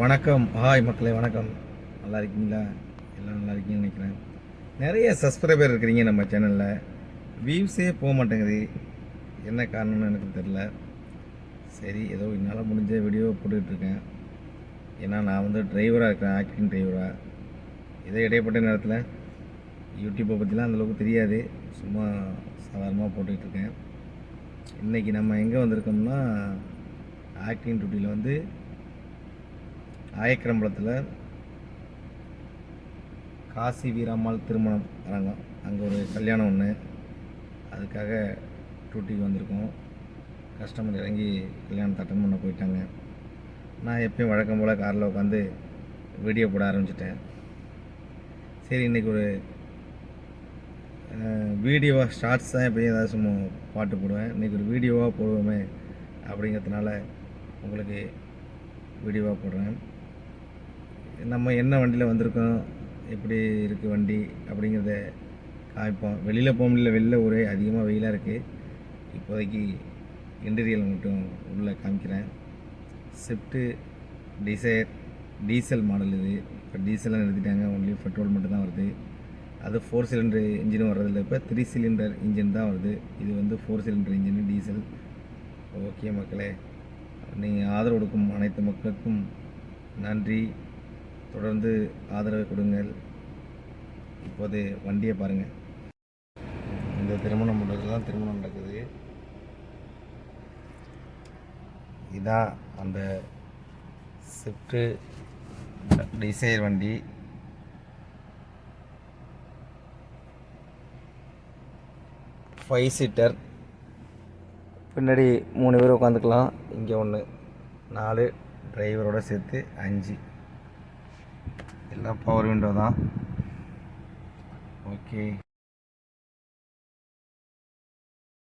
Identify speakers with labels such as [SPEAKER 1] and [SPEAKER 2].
[SPEAKER 1] வணக்கம். ஹாய் மக்களே வணக்கம். நல்லா இருக்கீங்களா? எல்லாம் நல்லா இருக்கீங்கன்னு நினைக்கிறேன். நிறைய சப்ஸ்கிரைபர் இருக்கிறீங்க நம்ம சேனலில் வியூஸே போக மாட்டேங்குது. என்ன காரணம்னு எனக்கு தெரில சரி ஏதோ என்னால் முடிஞ்ச வீடியோ போட்டுட்ருக்கேன் ஏன்னா நான் வந்து டிரைவராக இருக்கிறேன் ஆக்டிங் டிரைவராக இதே இடைப்பட்ட நேரத்தில் யூடியூப்பை பற்றிலாம் அந்தளவுக்கு தெரியாது. சும்மா சாதாரணமாக இருக்கேன். இன்றைக்கி நம்ம எங்கே வந்திருக்கோம்னா ஆக்டிங் டியூட்டியில் வந்து ஆயக்கிரம்பலத்தில் காசி வீராம்மாள் திருமணம் அரங்கம் அங்கே ஒரு கல்யாணம் ஒன்று அதுக்காக டூட்டிக்கு வந்திருக்கோம். கஸ்டமர் இறங்கி கல்யாணத்தை அட்டன் பண்ண போயிட்டாங்க. நான் எப்பயும் வழக்கம் போல் காரில் உட்காந்து வீடியோ போட ஆரம்பிச்சிட்டேன். சரி இன்றைக்கி ஒரு வீடியோவாக ஷார்ட்ஸ் தான் எப்பயும் ஏதாவது சும்மா பாட்டு போடுவேன். இன்றைக்கி ஒரு வீடியோவாக போடுவோமே அப்படிங்கிறதுனால உங்களுக்கு வீடியோவாக போடுறேன். நம்ம என்ன வண்டியில் வந்திருக்கோம்? எப்படி இருக்குது வண்டி? அப்படிங்கிறத காமிப்போம். வெளியில் போக முடியல. வெளில ஒரே அதிகமாக வெயிலாக இருக்குது இப்போதைக்கு இன்டீரியல் மட்டும் உள்ளே காமிக்கிறேன். ஸ்விஃப்ட்டு டிசைர் டீசல் மாடல் இது. இப்போ டீசலாக நிறுத்திட்டாங்க. ஒன்லி பெட்ரோல் மட்டும் தான் வருது. அது ஃபோர் சிலிண்டர் இன்ஜினும் வர்றதில்ல. இப்போ த்ரீ சிலிண்டர் இன்ஜின் தான் வருது. இது வந்து four cylinder engine diesel okay மக்களே. நீங்கள் ஆதரவு கொடுக்கும் அனைத்து மக்களுக்கும் நன்றி. தொடர்ந்து ஆதரவு கொடுங்கள். இப்போது வண்டியை பாருங்கள் இந்த திருமண மண்டபத்தில் தான் திருமணம் நடக்குது. இதான் அந்த ஸ்விஃப்ட்டு டிசைர் வண்டி. ஃபைவ் சீட்டர் பின்னாடி மூணு பேர் உட்காந்துக்கலாம். இங்கே ஒன்று நாலு டிரைவரோடு சேர்த்து அஞ்சு. எல்லாம் பவர் விண்டோ தான். ஓகே